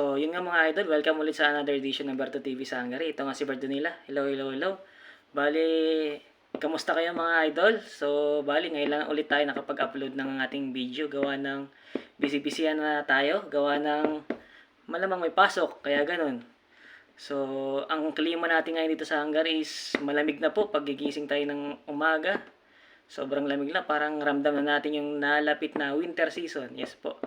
So, yun nga mga idol, welcome ulit sa another edition ng Berto TV sa Hungary. Ito nga si Berto nila. Hello, hello, hello. Bali, kamusta kayo mga idol? So, bali, ngayon lang ulit tayo nakapag-upload ng ating video. Gawa ng busy-busy na tayo. Gawa ng malamang may pasok, kaya ganun. So, ang klima natin ngayon dito sa Hungary is malamig na po pag gigising tayo ng umaga. Sobrang lamig na, parang ramdam na natin yung nalapit na winter season. Yes po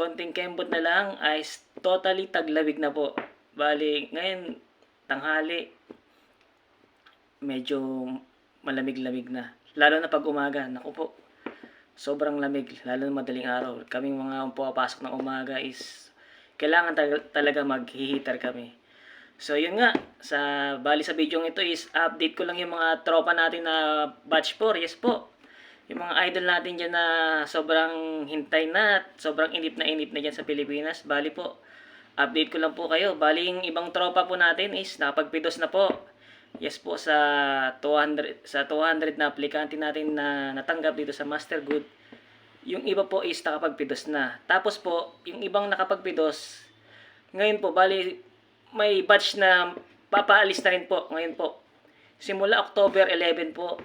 konting kembot na lang ay totally taglamig na po. Bali, ngayon, tanghali, medyo malamig-lamig na. Lalo na pag umaga, naku po, sobrang lamig, lalo na madaling araw. Kaming mga pumapasok ng umaga is, kailangan tal- talaga mag-heater kami. So, yun nga, sa bali sa video ito is, update ko lang yung mga tropa natin na batch 4. Yes po, yung mga idol natin dyan na sobrang hintay na at sobrang inip na inip na dyan sa Pilipinas. Bali po, update ko lang po kayo. Bali yung ibang tropa po natin is nakapagpidos na po. Yes po sa 200 sa 200 na aplikante natin na natanggap dito sa Master Good. Yung iba po is nakapagpidos na. Tapos po, yung ibang nakapagpidos, ngayon po, bali may batch na papaalis na rin po ngayon po. Simula October 11 po,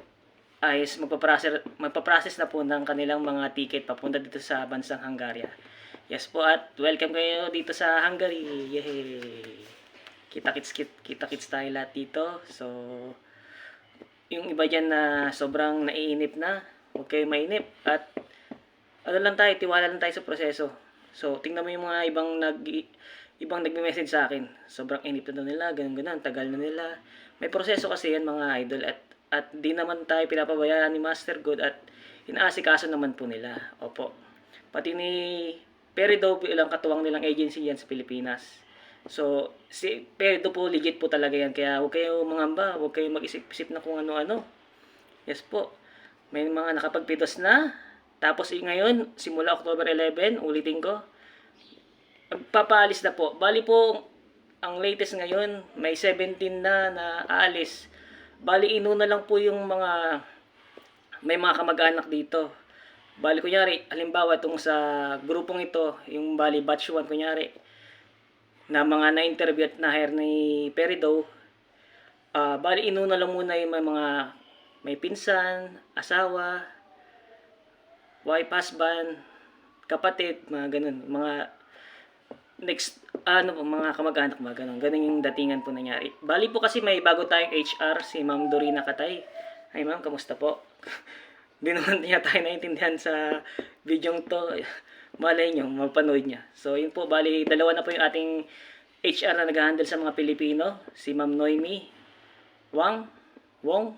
ay magpaprocess, magpaprocess na po ng kanilang mga ticket papunta dito sa bansang Hungaria. Yes po at welcome kayo dito sa Hungary. Yay! Kita-kits kita-kits tayo lahat dito. So yung iba diyan na sobrang naiinip na, huwag kayo mainip at ano lang tayo, tiwala lang tayo sa proseso. So tingnan mo yung mga ibang nag ibang nagme-message sa akin. Sobrang inip na nila, ganun ganun, tagal na nila. May proseso kasi yan mga idol at at di naman tayo pinapabayaan ni Master Good at inaasikaso naman po nila. Opo. Pati ni Perido bilang katuwang nilang agency yan sa Pilipinas. So, si Perido po legit po talaga yan. Kaya huwag kayo mangamba, huwag kayo mag-isip-isip na kung ano-ano. Yes po. May mga nakapagpitos na. Tapos ngayon, simula October 11, ulitin ko, magpapaalis na po. Bali po, ang latest ngayon, may 17 na na aalis. Bali, inuna lang po yung mga, may mga kamag-anak dito. Bali, kunyari, halimbawa, itong sa grupong ito, yung bali batch 1, kunyari, na mga na-interview at na-hire ni Perido, ah bali, inuna lang muna yung may mga, may pinsan, asawa, wife, husband, kapatid, mga ganun, mga next ano po mga kamag-anak mga ganun. Ganun yung datingan po nangyari. Bali po kasi may bago tayong HR si Ma'am Dorina Katay. Hi ma'am, kamusta po? Hindi naman niya tayo naintindihan sa video to. Malay nyo, mapanood niya. So yun po, bali dalawa na po yung ating HR na nag-handle sa mga Pilipino. Si Ma'am Noemi Wang, Wong,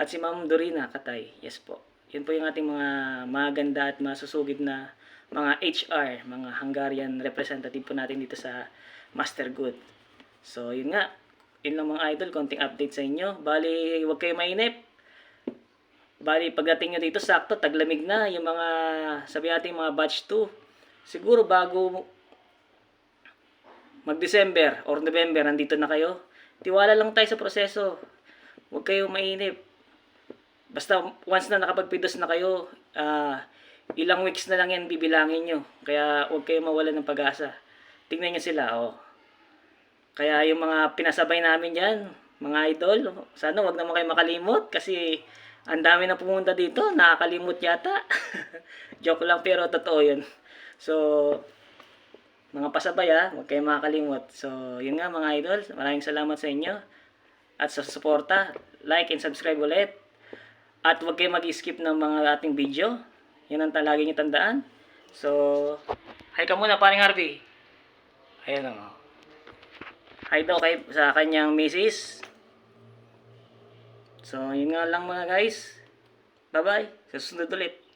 at si Ma'am Dorina Katay. Yes po. Yun po yung ating mga maganda at masusugid na mga HR, mga Hungarian representative po natin dito sa Master Good. So, yun nga. Yun lang mga idol, konting update sa inyo. Bali, huwag kayo mainip. Bali, pagdating nyo dito, sakto, taglamig na. Yung mga, sabi natin, mga batch 2. Siguro bago mag-December or November, nandito na kayo. Tiwala lang tayo sa proseso. Huwag kayo mainip. Basta once na nakapagpidos na kayo, ah, ilang weeks na lang yan bibilangin nyo. Kaya huwag kayo mawala ng pag-asa. Tingnan nyo sila, oh. Kaya yung mga pinasabay namin dyan, mga idol, sana wag naman kayo makalimot kasi ang dami na pumunta dito, nakakalimot yata. Joke lang pero totoo yun. So, mga pasabay ha, huwag kayo makakalimot. So, yun nga mga idol, maraming salamat sa inyo. At sa suporta, like and subscribe ulit. At huwag kayo mag-skip ng mga ating video. Yan ang talagi nyo tandaan. So, hi ka muna, paring Harvey. Ayan o. Hi daw kay, sa kanyang misis. So, yun nga lang mga guys. Bye-bye. Susunod ulit.